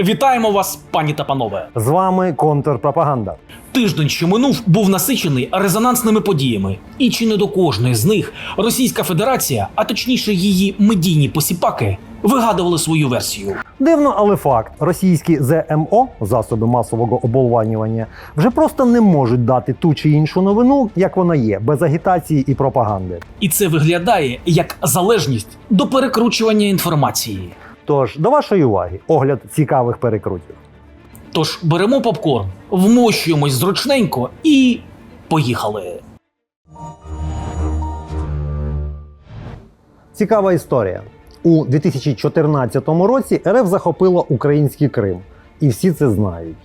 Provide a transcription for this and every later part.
Вітаємо вас, пані та панове. З вами контрпропаганда. Тиждень, що минув, був насичений резонансними подіями, і чи не до кожної з них Російська Федерація, а точніше її медійні посіпаки, вигадували свою версію. Дивно, але факт: російські ЗМО засоби масового оболванювання вже просто не можуть дати ту чи іншу новину, як вона є, без агітації і пропаганди. І це виглядає як залежність до перекручування інформації. Тож до вашої уваги огляд цікавих перекрутів. Тож беремо попкорн, вмощуємось зручненько і поїхали. Цікава історія. У 2014 році РФ захопила український Крим, і всі це знають.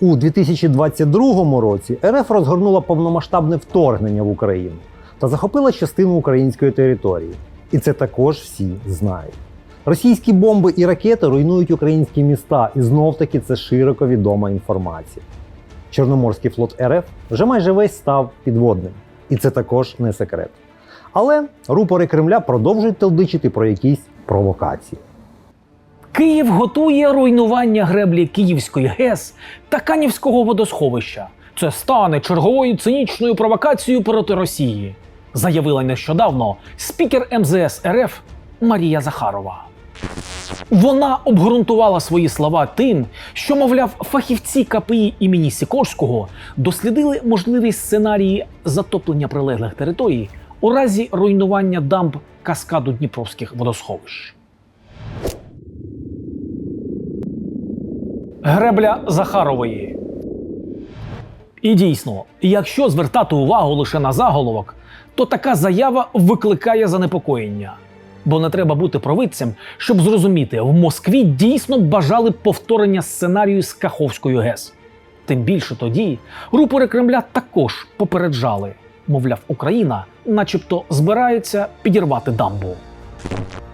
У 2022 році РФ розгорнула повномасштабне вторгнення в Україну та захопила частину української території. І це також всі знають. Російські бомби і ракети руйнують українські міста, і знов таки це широко відома інформація. Чорноморський флот РФ вже майже весь став підводним, і це також не секрет. Але рупори Кремля продовжують телдичити про якісь провокації. Київ готує руйнування греблі Київської ГЕС та Канівського водосховища. Це стане черговою цинічною провокацією проти Росії, заявила нещодавно спікер МЗС РФ Марія Захарова. Вона обґрунтувала свої слова тим, що, мовляв, фахівці КПІ імені Сікорського дослідили можливі сценарії затоплення прилеглих територій у разі руйнування дамб каскаду Дніпровських водосховищ. Гребля Захарової. І дійсно, якщо звертати увагу лише на заголовок, то така заява викликає занепокоєння. Бо не треба бути провидцем, щоб зрозуміти, в Москві дійсно бажали повторення сценарію з Каховською ГЕС. Тим більше тоді рупори Кремля також попереджали, мовляв, Україна, начебто, збирається підірвати дамбу.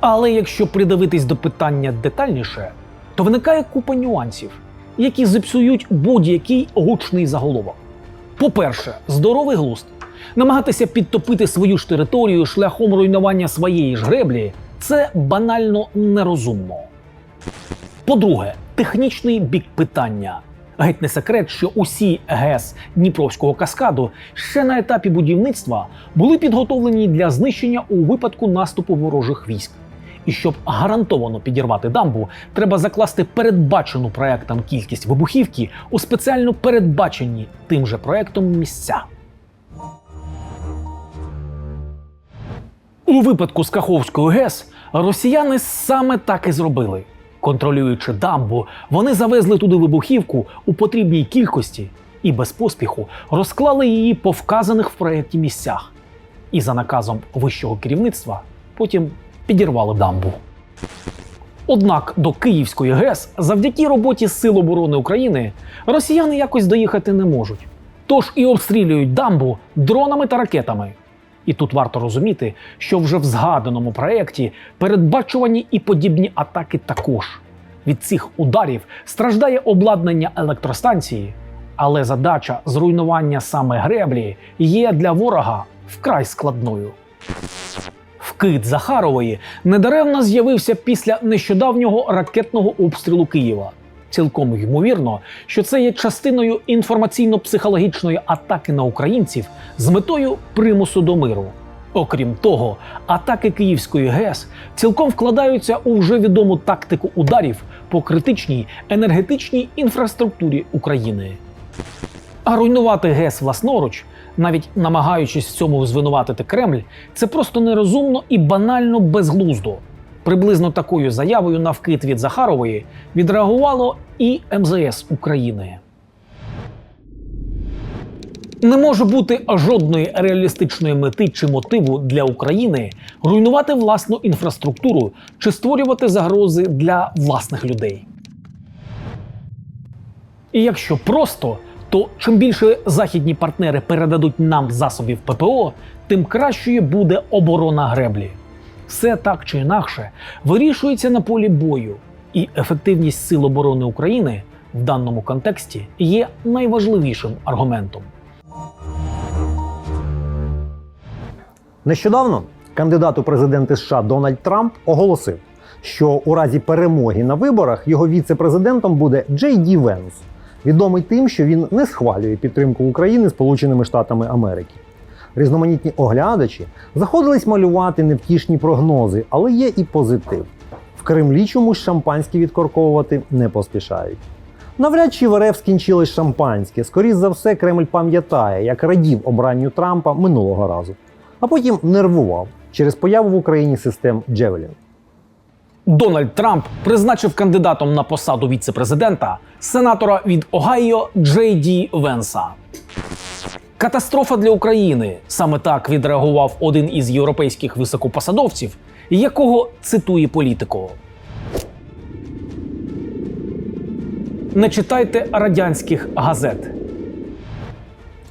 Але якщо придивитись до питання детальніше, то виникає купа нюансів, які зіпсують будь-який гучний заголовок. По-перше, здоровий глузд. Намагатися підтопити свою ж територію шляхом руйнування своєї ж греблі це банально нерозумно. По-друге, технічний бік питання. Геть не секрет, що усі ГЕС Дніпровського каскаду ще на етапі будівництва були підготовлені для знищення у випадку наступу ворожих військ. І щоб гарантовано підірвати дамбу, треба закласти передбачену проектом кількість вибухівки у спеціально передбачені тим же проектом місця. У випадку з Каховською ГЕС росіяни саме так і зробили. Контролюючи дамбу, вони завезли туди вибухівку у потрібній кількості і без поспіху розклали її по вказаних в проєкті місцях. І за наказом вищого керівництва потім підірвали дамбу. Однак до Київської ГЕС завдяки роботі Сил оборони України росіяни якось доїхати не можуть. Тож і обстрілюють дамбу дронами та ракетами. І тут варто розуміти, що вже в згаданому проєкті передбачувані і подібні атаки також. Від цих ударів страждає обладнання електростанції, але задача зруйнування саме греблі є для ворога вкрай складною. Вкид Захарової недаремно з'явився після нещодавнього ракетного обстрілу Києва. Цілком ймовірно, що це є частиною інформаційно-психологічної атаки на українців з метою примусу до миру. Окрім того, атаки Київської ГЕС цілком вкладаються у вже відому тактику ударів по критичній енергетичній інфраструктурі України. А руйнувати ГЕС власноруч, навіть намагаючись в цьому звинуватити Кремль, це просто нерозумно і банально безглуздо. Приблизно такою заявою на вкид від Захарової відреагувало і МЗС України. Не може бути жодної реалістичної мети чи мотиву для України руйнувати власну інфраструктуру чи створювати загрози для власних людей. І якщо просто, то чим більше західні партнери передадуть нам засобів ППО, тим кращою буде оборона греблі. Все так чи інакше вирішується на полі бою, і ефективність Сил оборони України в даному контексті є найважливішим аргументом. Нещодавно кандидат у президенти США Дональд Трамп оголосив, що у разі перемоги на виборах його віце-президентом буде Джей Ді Венс, відомий тим, що він не схвалює підтримку України Сполученими Штатами Америки. Різноманітні оглядачі заходились малювати невтішні прогнози, але є і позитив. В Кремлі чомусь шампанське відкорковувати не поспішають. Навряд чи в РФ скінчилось шампанське. Скоріше за все, Кремль пам'ятає, як радів обранню Трампа минулого разу, а потім нервував через появу в Україні систем Джевелін. Дональд Трамп призначив кандидатом на посаду віце-президента сенатора від Огайо Джей Ді Венса. Катастрофа для України саме так відреагував один із європейських високопосадовців, якого цитує політико. Не читайте радянських газет.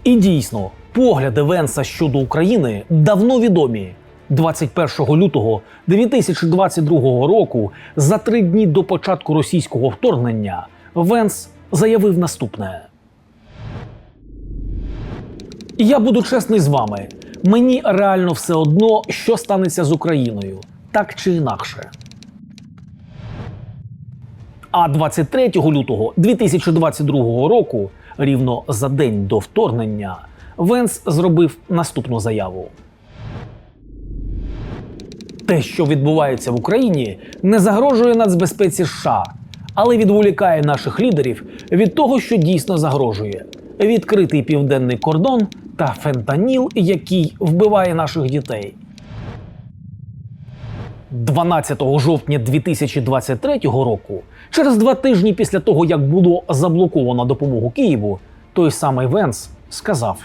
І дійсно, погляди Венса щодо України давно відомі. 21 лютого 2022 року, за три дні до початку російського вторгнення, Венс заявив наступне: Я буду чесний з вами. Мені реально все одно, що станеться з Україною, так чи інакше. А 23 лютого 2022 року, рівно за день до вторгнення, Венс зробив наступну заяву. Те, що відбувається в Україні, не загрожує нацбезпеці США, але відволікає наших лідерів від того, що дійсно загрожує: відкритий південний кордон та фентаніл, який вбиває наших дітей. 12 жовтня 2023 року, через два тижні після того, як було заблоковано допомогу Києву, той самий Венс сказав: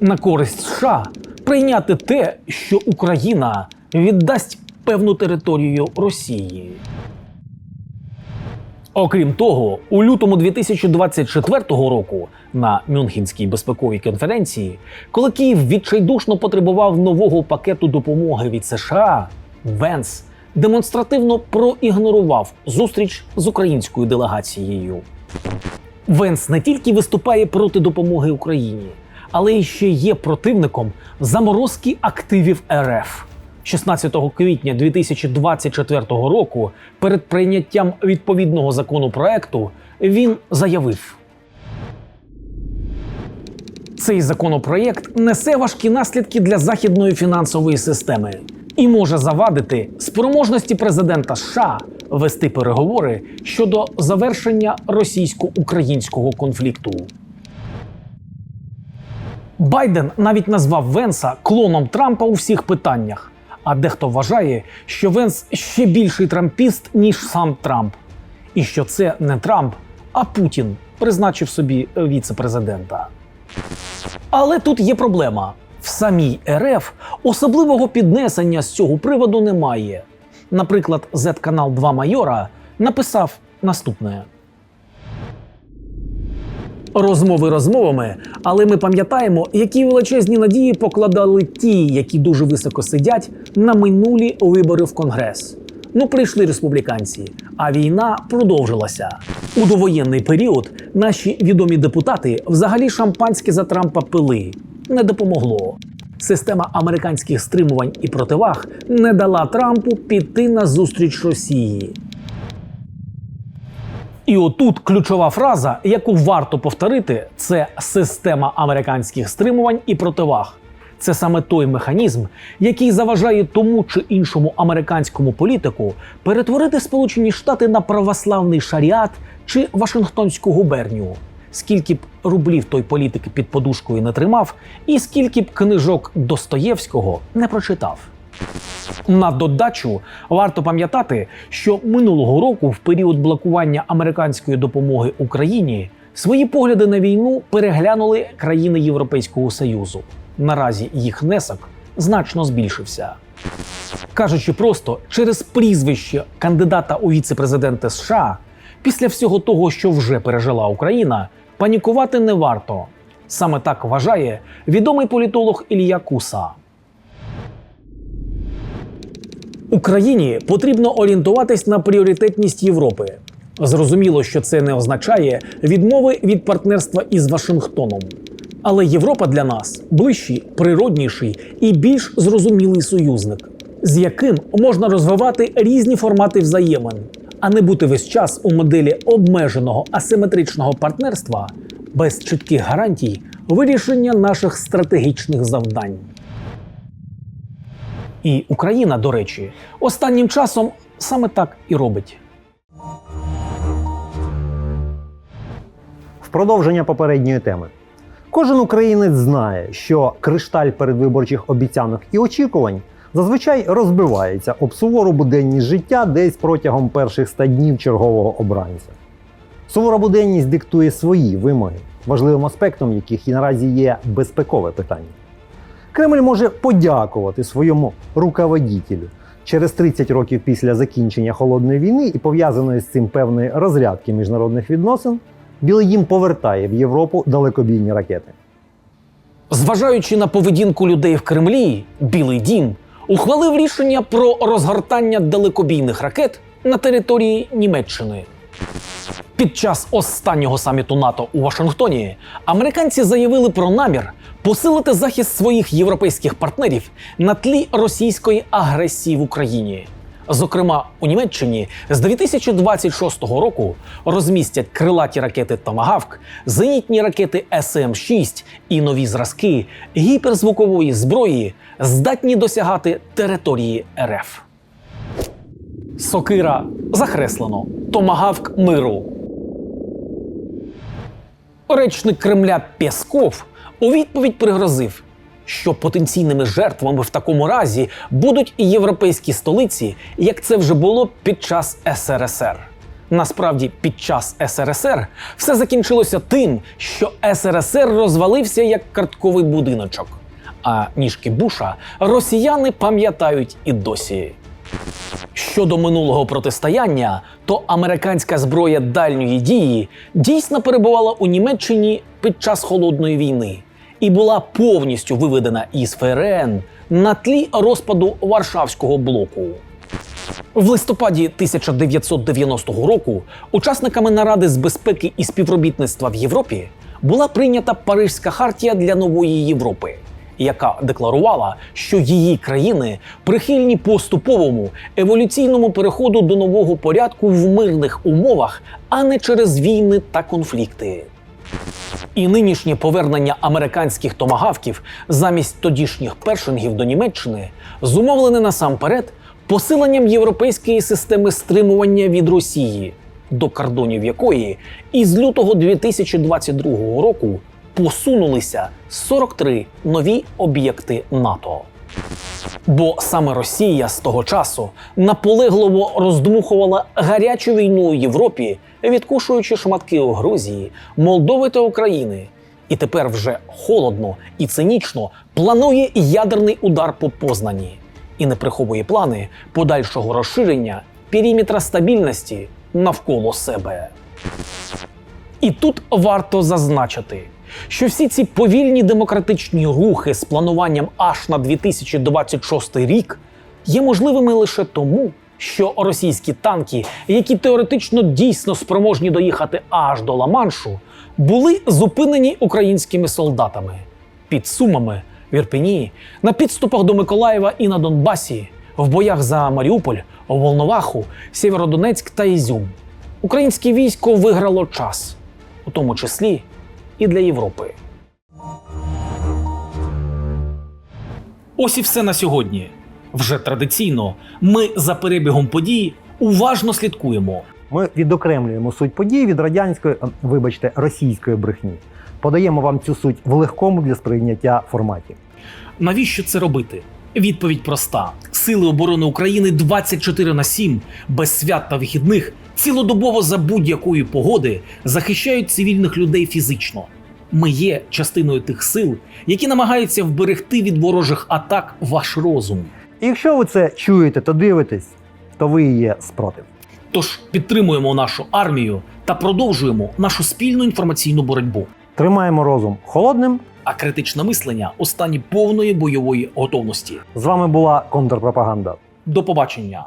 на користь США прийняти те, що Україна віддасть певну територію Росії. Окрім того, у лютому 2024 року на Мюнхенській безпековій конференції, коли Київ відчайдушно потребував нового пакету допомоги від США, Венс демонстративно проігнорував зустріч з українською делегацією. Венс не тільки виступає проти допомоги Україні, але й ще є противником заморозки активів РФ. 16 квітня 2024 року, перед прийняттям відповідного законопроекту, він заявив: цей законопроєкт несе важкі наслідки для західної фінансової системи і може завадити спроможності президента США вести переговори щодо завершення російсько-українського конфлікту. Байден навіть назвав Венса клоном Трампа у всіх питаннях. А дехто вважає, що Венс ще більший трампіст, ніж сам Трамп, і що це не Трамп, а Путін призначив собі віце-президента. Але тут є проблема: в самій РФ особливого піднесення з цього приводу немає. Наприклад, Z-канал 2 Майора написав наступне. Розмови розмовами, але ми пам'ятаємо, які величезні надії покладали ті, які дуже високо сидять на минулі вибори в Конгрес. Ну, прийшли республіканці, а війна продовжилася. У довоєнний період наші відомі депутати взагалі шампанське за Трампа пили. Не допомогло. Система американських стримувань і противаг не дала Трампу піти на зустріч Росії. І отут ключова фраза, яку варто повторити, це система американських стримувань і противаг. Це саме той механізм, який заважає тому чи іншому американському політику перетворити Сполучені Штати на православний шаріат чи Вашингтонську губернію. Скільки б рублів той політик під подушкою не тримав, і скільки б книжок Достоєвського не прочитав. На додачу варто пам'ятати, що минулого року, в період блокування американської допомоги Україні, свої погляди на війну переглянули країни Європейського Союзу. Наразі їх внесок значно збільшився. Кажучи просто, через прізвище кандидата у віце-президенти США, після всього того, що вже пережила Україна, панікувати не варто. Саме так вважає відомий політолог Ілія Куса. Україні потрібно орієнтуватись на пріоритетність Європи. Зрозуміло, що це не означає відмови від партнерства із Вашингтоном. Але Європа для нас ближчий, природніший і більш зрозумілий союзник. з яким можна розвивати різні формати взаємин, а не бути весь час у моделі обмеженого асиметричного партнерства без чітких гарантій вирішення наших стратегічних завдань. І Україна, до речі, останнім часом саме так і робить. В продовження попередньої теми. Кожен українець знає, що кришталь передвиборчих обіцянок і очікувань зазвичай розбивається об сувору буденність життя десь протягом перших ста днів чергового обранця. Сувора буденність диктує свої вимоги, важливим аспектом яких і наразі є безпекове питання. Кремль може подякувати своєму руководітелю через 30 років після закінчення холодної війни і пов'язаної з цим певної розрядки міжнародних відносин. Білий Дім повертає в Європу далекобійні ракети. Зважаючи на поведінку людей в Кремлі, Білий Дім ухвалив рішення про розгортання далекобійних ракет на території Німеччини. Під час останнього саміту НАТО у Вашингтоні американці заявили про намір посилити захист своїх європейських партнерів на тлі російської агресії в Україні. Зокрема, у Німеччині з 2026 року розмістять крилаті ракети Томагавк, зенітні ракети СМ-6 і нові зразки гіперзвукової зброї, здатні досягати території РФ. Сокира захреслено. Томагавк миру. Речник Кремля Пєсков у відповідь пригрозив, що потенційними жертвами в такому разі будуть і європейські столиці, як це вже було під час СРСР. Насправді, під час СРСР все закінчилося тим, що СРСР розвалився як картковий будиночок. А ніжки Буша росіяни пам'ятають і досі. Щодо минулого протистояння, то американська зброя дальньої дії дійсно перебувала у Німеччині під час холодної війни і була повністю виведена із ФРН на тлі розпаду Варшавського блоку. В листопаді 1990 року учасниками наради з безпеки і співробітництва в Європі була прийнята Парижська хартія для нової Європи, яка декларувала, що її країни прихильні поступовому еволюційному переходу до нового порядку в мирних умовах, а не через війни та конфлікти. І нинішнє повернення американських томагавків замість тодішніх першингів до Німеччини зумовлене насамперед посиленням європейської системи стримування від Росії, до кордонів якої із лютого 2022 року посунулися 43 нові об'єкти НАТО. Бо саме Росія з того часу наполегливо роздмухувала гарячу війну у Європі, відкушуючи шматки у Грузії, Молдови та України. І тепер вже холодно і цинічно планує ядерний удар по Познані і не приховує плани подальшого розширення периметра стабільності навколо себе. І тут варто зазначити, що всі ці повільні демократичні рухи з плануванням аж на 2026 рік є можливими лише тому, що російські танки, які теоретично дійсно спроможні доїхати аж до Ла-Маншу, були зупинені українськими солдатами під Сумами, в Ірпені, на підступах до Миколаєва і на Донбасі, в боях за Маріуполь, Волноваху, Сєвєродонецьк та Ізюм. Українське військо виграло час, у тому числі і для Європи. Ось і все на сьогодні. Вже традиційно ми за перебігом подій уважно слідкуємо. Ми відокремлюємо суть подій від радянської, е, вибачте, російської брехні. Подаємо вам цю суть в легкому для сприйняття форматі. Навіщо це робити? Відповідь проста: Сили оборони України 24 на 7, без свят та вихідних, цілодобово за будь-якої погоди захищають цивільних людей фізично. Ми є частиною тих сил, які намагаються вберегти від ворожих атак ваш розум. І якщо ви це чуєте та дивитесь, то ви є спротив. Тож підтримуємо нашу армію та продовжуємо нашу спільну інформаційну боротьбу. Тримаємо розум холодним. А критичне мислення у стані повної бойової готовності. З вами була контрпропаганда. До побачення!